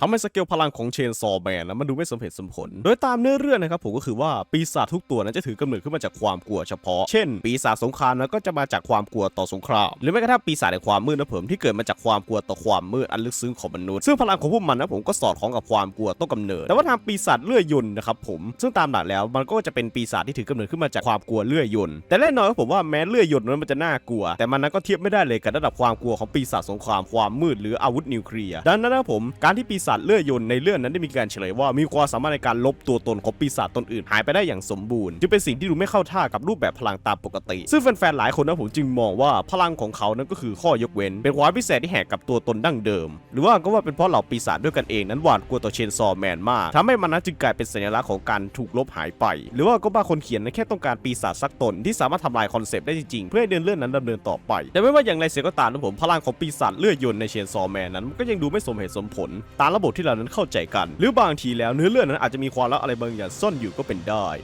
ทำให้สเกลพลังของเชนซอแมนนะมันดูไม่สมเหตุสมผล โดยตามเนื้อเรื่องนะครับผมก็คือว่าปีศาจทุกตัวนั้นจะถือกำเนิดขึ้นมาจากความกลัวเฉพาะ เช่น ปีศาจสงครามนั้นก็จะมาจากความกลัวต่อสงคราม หรือแม้กระทั่งปีศาจในความมืดนะผมที่เกิดมาจากความกลัวต่อความมืดอันลึกซึ้งของมนุษย์ ซึ่งพลังของพวกมันนะผมก็สอดคล้องกับความกลัวต้นกำเนิด แต่ว่าทางปีศาจเลื่อยยนนะครับผม ซึ่งตามหลักแล้วมันก็จะเป็นปีศาจที่ถือกำเนิดขึ้นมาจากความกลัวเลื่อยยน แต่แน่นอนผมว่าแม้เลื่อยยนนั้นมันจะน่ากลัว แต่มันนั้นก็เทียบไม่ได้เลยกับระดับความกลัวของปีศาจสงครามความมืดหรืออาวุธนิวเคลียร์ดังนั้นนะผมการที่ปีศาจเลื่อยยนในเรื่องนั้นได้มีการเฉลยว่ามีความสามารถในการลบตัวตนของปีศาจตนอื่นหายไปได้อย่างสมบูรณ์จึงเป็นสิ่งที่ดูไม่เข้าท่ากับรูปแบบพลังตามปกติ ซึ่งแฟนๆหลายคนนะผมจึงมองว่าพลังของเขานั้นก็คือข้อยกเว้น เป็นความพิเศษที่แหกกับตัวตนดั้งเดิม หรือว่าก็ว่าเป็นเพราะเหล่าปีศาจด้วยกันเองนั้นหวาดกลัวต่อเชนซอแมนมากทำให้มันนั้นจึงกลายเป็นสัญลักษณ์ของการถูกลบหายไป หรือว่าก็บ้าคนเขียนนั้นแค่ต้องการปีศาจสักตนที่สามารถทำลายคอนเซปต์ได้จริงๆเพื่อให้เดินเรื่องนั้นดำเนินต่อไป แต่ไม่ว่าอย่างไรเสียก็ตามนะผมพลังของปีศาจเลือดยนในเชนซอแมนนั้นก็ยังดูไม่สมเหตุสมผลตามระบบที่เรานั้นเข้าใจกัน หรือบางทีแล้วเนื้อเรื่องนั้นอาจจะมีความลับอะไรบางอย่างซ่อนอยู่ก็เป็นได้